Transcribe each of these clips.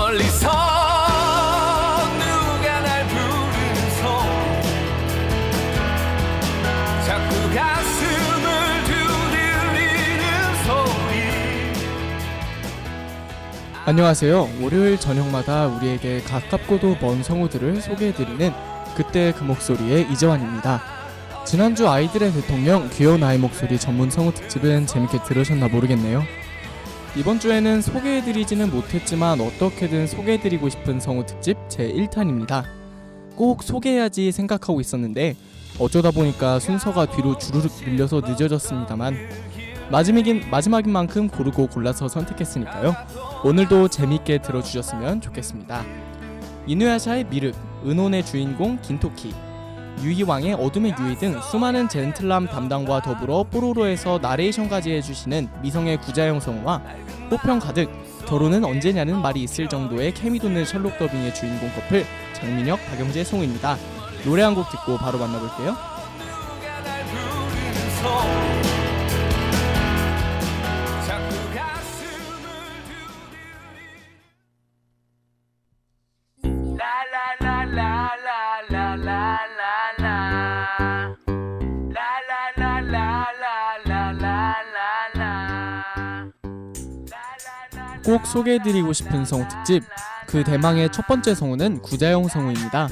멀리서 누가 날 부르면서 자꾸 가슴을 두드리는 소리 안녕하세요. 월요일 저녁마다 우리에게 가깝고도 먼 성우들을 소개해드리는 그때 그 목소리의 이재환입니다. 지난주 아이들의 대통령 귀여운 아이 목소리 전문 성우 특집은 재밌게 들으셨나 모르겠네요. 이번 주에는 소개해드리지는 못했지만 어떻게든 소개해드리고 싶은 성우 특집 제 1탄입니다. 꼭 소개해야지 생각하고 있었는데 어쩌다 보니까 순서가 뒤로 주르륵 밀려서 늦어졌습니다만 마지막인, 마지막인 만큼 고르고 골라서 선택했으니까요. 오늘도 재밌게 들어주셨으면 좋겠습니다. 이누야샤의 미륵, 은혼의 주인공 긴토키, 유이왕의 어둠의 유이 등 수많은 젠틀남 담당과 더불어 뽀로로에서 나레이션까지 해주시는 미성의 구자영 성우와 호평 가득 결혼은 언제냐는 말이 있을 정도의 케미 돋는 셜록 더빙의 주인공 커플 장민혁, 박영재 성우입니다. 노래 한 곡 듣고 바로 만나볼게요. 꼭 소개해드리고 싶은 성우 특집 그 대망의 첫 번째 성우는 구자영 성우입니다.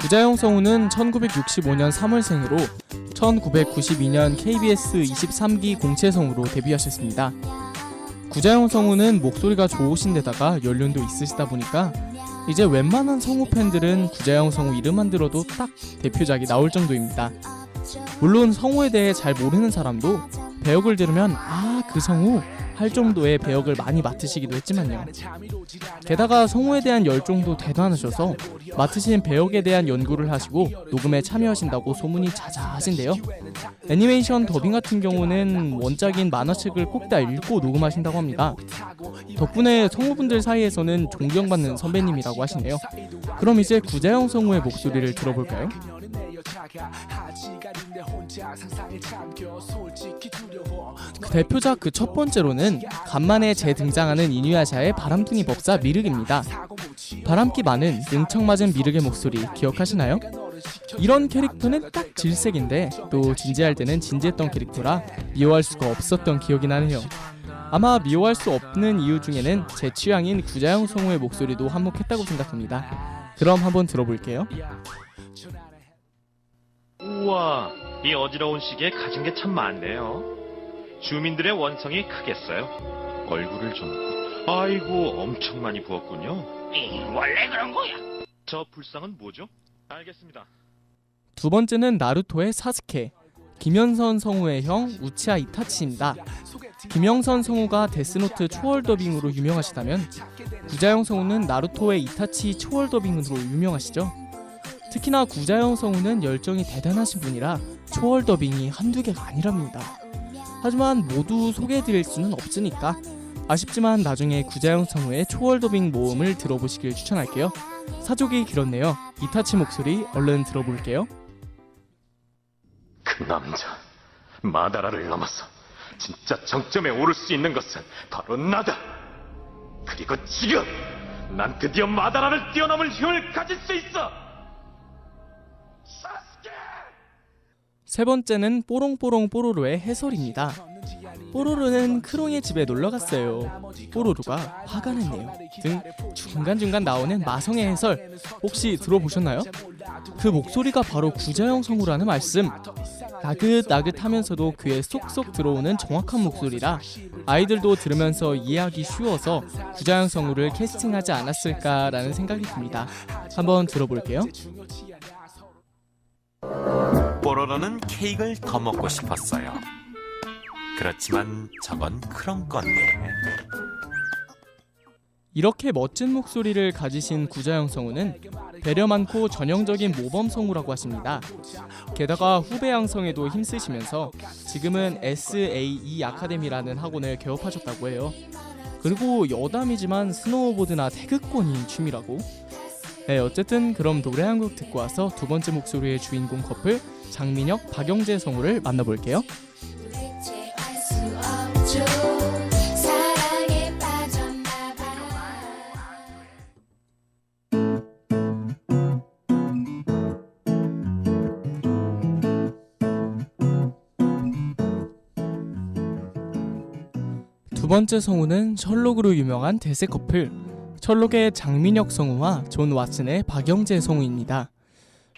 구자영 성우는 1965년 3월생으로 1992년 KBS 23기 공채 성우로 데뷔하셨습니다. 구자영 성우는 목소리가 좋으신 데다가 연륜도 있으시다 보니까 이제 웬만한 성우 팬들은 구자영 성우 이름만 들어도 딱 대표작이 나올 정도입니다. 물론 성우에 대해 잘 모르는 사람도 배역을 들으면 아 그 성우 할 정도의 배역을 많이 맡으시기도 했지만요. 게다가 성우에 대한 열정도 대단하셔서 맡으신 배역에 대한 연구를 하시고 녹음에 참여하신다고 소문이 자자하신데요. 애니메이션 더빙 같은 경우는 원작인 만화책을 꼭 다 읽고 녹음하신다고 합니다. 덕분에 성우분들 사이에서는 존경받는 선배님이라고 하시네요. 그럼 이제 구자영 성우의 목소리를 들어볼까요? 그 대표작 그 첫 번째로는 간만에 재등장하는 이누야샤의 바람둥이 법사 미륵입니다. 바람기 많은 능청맞은 미륵의 목소리 기억하시나요? 이런 캐릭터는 딱 질색인데 또 진지할 때는 진지했던 캐릭터라 미워할 수가 없었던 기억이 나네요. 아마 미워할 수 없는 이유 중에는 제 취향인 구자영 성우의 목소리도 한몫했다고 생각합니다. 그럼 한번 들어볼게요. 우와, 이 어지러운 시기에 가진 게 참 많네요. 주민들의 원성이 크겠어요. 얼굴을 좀, 아이고, 엄청 많이 부었군요. 원래 그런 거야. 저 불상은 뭐죠? 알겠습니다. 두 번째는 나루토의 사스케, 김현선 성우의 형 우치아 이타치입니다. 김영선 성우가 데스노트 초월 더빙으로 유명하시다면 구자영 성우는 나루토의 이타치 초월 더빙으로 유명하시죠. 특히나 구자영 성우는 열정이 대단하신 분이라 초월 더빙이 한두 개가 아니랍니다. 하지만 모두 소개해드릴 수는 없으니까 아쉽지만 나중에 구자영 성우의 초월 더빙 모음을 들어보시길 추천할게요. 사족이 길었네요. 이타치 목소리 얼른 들어볼게요. 그 남자 마다라를 넘어서 진짜 정점에 오를 수 있는 것은 바로 나다. 그리고 지금 난 드디어 마다라를 뛰어넘을 힘을 가질 수 있어. 세 번째는 뽀롱뽀롱 뽀로로의 해설입니다. 뽀로로는 크롱의 집에 놀러 갔어요. 뽀로로가 화가 났네요. 등 중간중간 나오는 마성의 해설 혹시 들어보셨나요? 그 목소리가 바로 구자영 성우라는 말씀. 나긋나긋하면서도 귀에 쏙쏙 들어오는 정확한 목소리라 아이들도 들으면서 이해하기 쉬워서 구자영 성우를 캐스팅하지 않았을까라는 생각이 듭니다. 한번 들어볼게요. 뽀로로는 케이크를 더 먹고 싶었어요. 그렇지만 저건 크롱 건데. 이렇게 멋진 목소리를 가지신 구자영 성우는 배려 많고 전형적인 모범 성우라고 하십니다. 게다가 후배 양성에도 힘쓰시면서 지금은 SAE 아카데미라는 학원을 개업하셨다고 해요. 그리고 여담이지만 스노우보드나 태극권이 취미라고. 네, 어쨌든 그럼 노래 한 곡 듣고 와서 두 번째 목소리의 주인공 커플 장민혁, 박영재 성우를 만나볼게요. 두 번째 성우는 셜록으로 유명한 대세 커플. 셜록의 장민혁 성우와 존 왓슨의 박영재 성우입니다.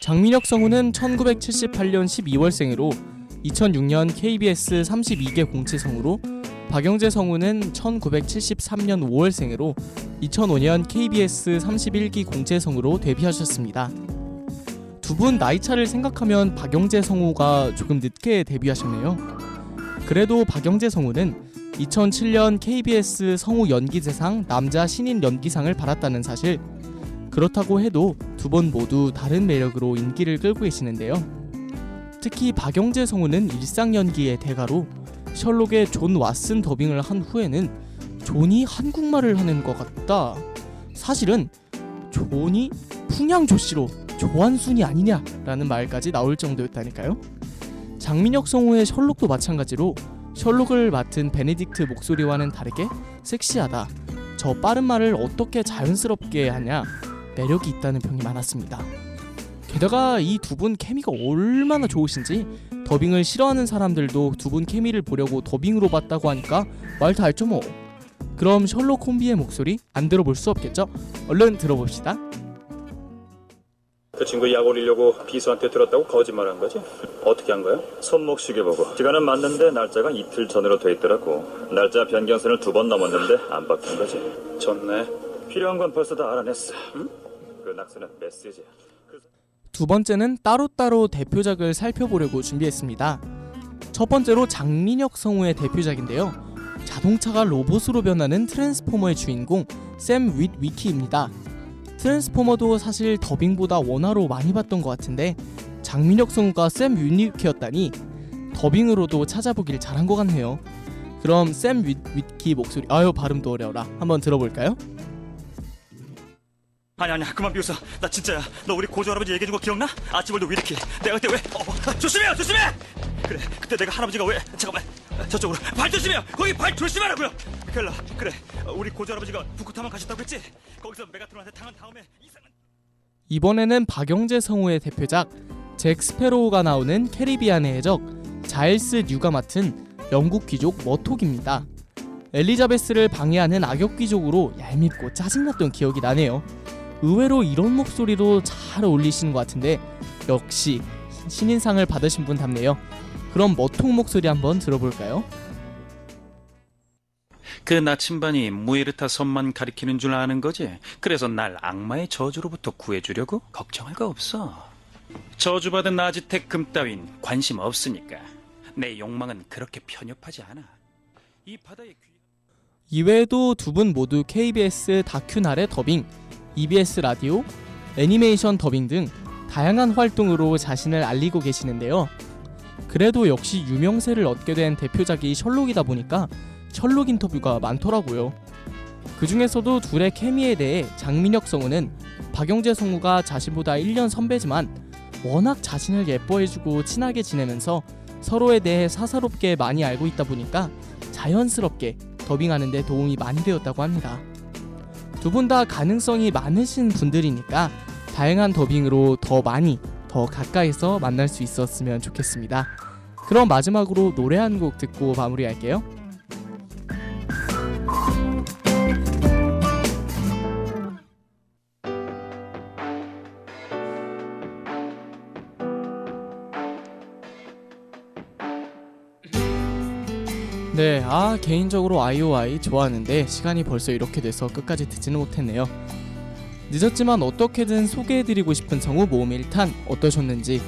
장민혁 성우는 1978년 12월생으로 2006년 KBS 32개 공채 성우로 박영재 성우는 1973년 5월생으로 2005년 KBS 31기 공채 성우로 데뷔하셨습니다. 두 분 나이 차를 생각하면 박영재 성우가 조금 늦게 데뷔하셨네요. 그래도 박영재 성우는 2007년 KBS 성우 연기대상 남자 신인 연기상을 받았다는 사실. 그렇다고 해도 두분 모두 다른 매력으로 인기를 끌고 계시는데요. 특히 박영재 성우는 일상 연기의 대가로 셜록의 존 왓슨 더빙을 한 후에는 존이 한국말을 하는 것 같다. 사실은 존이 풍양조씨로 조한순이 아니냐라는 말까지 나올 정도였다니까요. 장민혁 성우의 셜록도 마찬가지로 셜록을 맡은 베네딕트 목소리와는 다르게 섹시하다. 저 빠른 말을 어떻게 자연스럽게 하냐 매력이 있다는 평이 많았습니다. 게다가 이 두 분 케미가 얼마나 좋으신지 더빙을 싫어하는 사람들도 두 분 케미를 보려고 더빙으로 봤다고 하니까 말 다 알죠 뭐. 그럼 셜록 콤비의 목소리 안 들어볼 수 없겠죠? 얼른 들어봅시다. 그 친구 약 올리려고 비서한테 들었다고 거짓말한 거지? 어떻게 한 거야? 손목 시계보고 시간은 맞는데 날짜가 이틀 전으로 돼 있더라고 날짜 변경선을 두 번 넘었는데 안 바뀐 거지 좋네 필요한 건 벌써 다 알아냈어 응? 그 낙서는 메시지야 두 번째는 따로따로 대표작을 살펴보려고 준비했습니다. 첫 번째로 장민혁 성우의 대표작인데요. 자동차가 로봇으로 변하는 트랜스포머의 주인공 샘 윗 위키입니다. 트랜스포머도 사실 더빙보다 원화로 많이 봤던 것 같은데 장민혁 성우가 샘 윗위키였다니 더빙으로도 찾아보길 잘한 것 같네요. 그럼 샘 윗, 위키 목소리 아유 발음도 어려워라. 한번 들어볼까요? 아니 아니야 그만 비웃어. 나 진짜야 너 우리 고조 할아버지 얘기해준 거 기억나? 왜 이렇게 내가 그때 왜 어, 어, 조심해요 조심해! 그래 그때 내가 할아버지가 왜 잠깐만 저쪽으로. 발 조심해요! 거기 발 조심하라고요 켈라 그래 어, 우리 고조 할아버지가 부쿠타만 가셨다고 했지 거기서 메가트론한테 당한 다음에 이상한 이번에는 박영재 성우의 대표작 잭 스페로우가 나오는 캐리비안의 해적 자일스 뉴가 맡은 영국 귀족 머톡입니다. 엘리자베스를 방해하는 악역 귀족으로 얄밉고 짜증났던 기억이 나네요. 의외로 이런 목소리로 잘 어울리시는 것 같은데 역시 신인상을 받으신 분 답네요. 그럼 머톡 목소리 한번 들어볼까요? 그 나침반이 무에르타 섬만 가리키는 줄 아는 거지. 그래서 날 악마의 저주로부터 구해주려고 걱정할 거 없어. 저주받은 아지텍 금 따윈 관심 없으니까. 내 욕망은 그렇게 편협하지 않아. 이 바다의 귀... 이외에도 두 분 모두 KBS 다큐날의 더빙, EBS 라디오, 애니메이션 더빙 등 다양한 활동으로 자신을 알리고 계시는데요. 그래도 역시 유명세를 얻게 된 대표작이 셜록이다 보니까 셜록 인터뷰가 많더라고요. 그 중에서도 둘의 케미에 대해 장민혁 성우는 박영재 성우가 자신보다 1년 선배지만 워낙 자신을 예뻐해주고 친하게 지내면서 서로에 대해 사사롭게 많이 알고 있다 보니까 자연스럽게 더빙하는 데 도움이 많이 되었다고 합니다. 두 분 다 가능성이 많으신 분들이니까 다양한 더빙으로 더 많이 더 가까이서 만날 수 있었으면 좋겠습니다. 그럼 마지막으로 노래 한 곡 듣고 마무리할게요. 네, 아 개인적으로 아이오아이 좋아하는데 시간이 벌써 이렇게 돼서 끝까지 듣지는 못했네요. 늦었지만 어떻게든 소개해드리고 싶은 성우 모음 1탄 어떠셨는지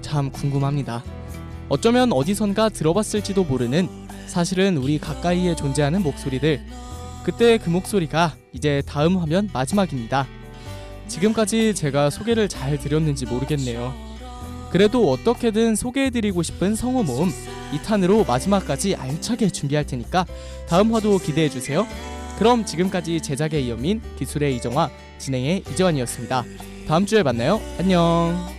참 궁금합니다. 어쩌면 어디선가 들어봤을지도 모르는 사실은 우리 가까이에 존재하는 목소리들. 그때 그 목소리가 이제 다음 화면 마지막입니다. 지금까지 제가 소개를 잘 드렸는지 모르겠네요. 그래도 어떻게든 소개해드리고 싶은 성우 모음 2탄으로 마지막까지 알차게 준비할 테니까 다음 화도 기대해주세요. 그럼 지금까지 제작의 이현민, 기술의 이정화, 진행의 이재환이었습니다. 다음 주에 만나요. 안녕.